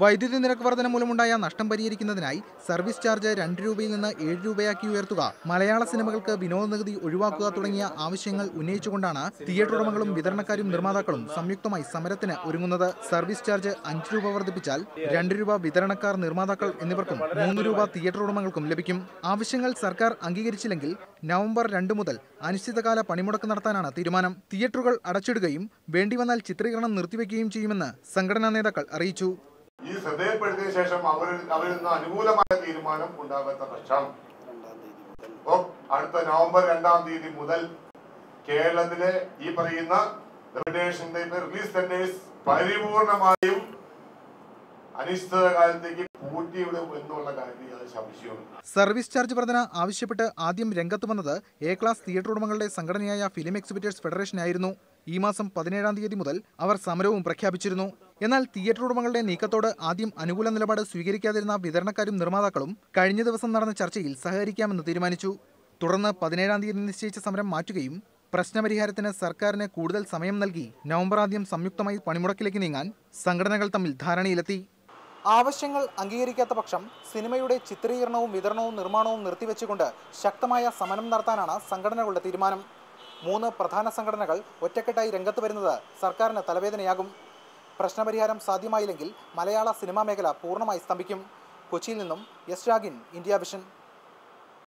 വൈദ്യുതി നിരക്ക് വർധന മൂലമുണ്ടായ നഷ്ടം പരിഹരിക്കുന്നതിനായി സർവീസ് ചാർജ് രണ്ട് രൂപയിൽ നിന്ന് ഏഴ് രൂപയാക്കി ഉയർത്തുക. മലയാള സിനിമകൾക്ക് വിനോദ നികുതി ഒഴിവാക്കുക തുടങ്ങിയ ആവശ്യങ്ങൾ ഉന്നയിച്ചുകൊണ്ടാണ് തിയേറ്റർ ഉടമകളും വിതരണക്കാരും നിർമ്മാതാക്കളും സംയുക്തമായി സമരത്തിന് ഒരുങ്ങുന്നത്. സർവീസ് ചാർജ് അഞ്ച് രൂപ വർദ്ധിപ്പിച്ചാൽ രണ്ട് രൂപ വിതരണക്കാർ നിർമ്മാതാക്കൾ എന്നിവർക്കും മൂന്ന് രൂപ തിയേറ്റർ ഉടമകൾക്കും ലഭിക്കും. ആവശ്യങ്ങൾ സർക്കാർ അംഗീകരിച്ചില്ലെങ്കിൽ നവംബർ രണ്ട് മുതൽ അനിശ്ചിതകാല പണിമുടക്ക് നടത്താനാണ് തീരുമാനം. തിയേറ്ററുകൾ അടച്ചിടുകയും വേണ്ടിവന്നാൽ ചിത്രീകരണം നിർത്തിവെക്കുകയും ചെയ്യുമെന്ന് സംഘടനാ നേതാക്കൾ അറിയിച്ചു. ഈ ശ്രദ്ധയിൽപ്പെടുത്തിയ ശേഷം അവർ അവരിൽ നിന്ന് അനുകൂലമായ തീരുമാനം ഉണ്ടാകാത്ത പക്ഷം അടുത്ത നവംബർ രണ്ടാം തീയതി മുതൽ കേരളത്തിലെ ഈ പറയുന്ന റിലീസ് സെന്റേഴ്സ് പരിപൂർണമായും സർവീസ് ചാർജ് വർധന ആവശ്യപ്പെട്ട് ആദ്യം രംഗത്ത് വന്നത് എ ക്ലാസ് തിയേറ്റർ ഉടമകളുടെ സംഘടനയായ ഫിലിം എക്സിബിറ്റേഴ്സ് ഫെഡറേഷനായിരുന്നു. ഈ മാസം പതിനേഴാം തീയതി മുതൽ അവർ സമരവും പ്രഖ്യാപിച്ചിരുന്നു. എന്നാൽ തിയേറ്റർ ഉടമകളുടെ നീക്കത്തോട് ആദ്യം അനുകൂല നിലപാട് സ്വീകരിക്കാതിരുന്ന വിതരണക്കാരും നിർമ്മാതാക്കളും കഴിഞ്ഞ ദിവസം നടന്ന ചർച്ചയിൽ സഹകരിക്കാമെന്ന് തീരുമാനിച്ചു. തുടർന്ന് പതിനേഴാം തീയതി നിശ്ചയിച്ച സമരം മാറ്റുകയും പ്രശ്നപരിഹാരത്തിന് സർക്കാരിന് കൂടുതൽ സമയം നൽകി നവംബർ ആദ്യം സംയുക്തമായി പണിമുടക്കിലേക്ക് നീങ്ങാൻ സംഘടനകൾ തമ്മിൽ ധാരണയിലെത്തി. ആവശ്യങ്ങൾ അംഗീകരിക്കാത്ത പക്ഷം സിനിമയുടെ ചിത്രീകരണവും വിതരണവും നിർമ്മാണവും നിർത്തിവെച്ചുകൊണ്ട് ശക്തമായ സമരം നടത്താനാണ് സംഘടനകളുടെ തീരുമാനം. മൂന്ന് പ്രധാന സംഘടനകൾ ഒറ്റക്കെട്ടായി രംഗത്ത് വരുന്നത് സർക്കാരിന് തലവേദനയാകും. പ്രശ്നപരിഹാരം സാധ്യമായില്ലെങ്കിൽ മലയാള സിനിമാ മേഖല പൂർണമായി സ്തംഭിക്കും. കൊച്ചിയിൽ നിന്നും എസ് രാഗിൻ ഇന്ത്യ വിഷൻ.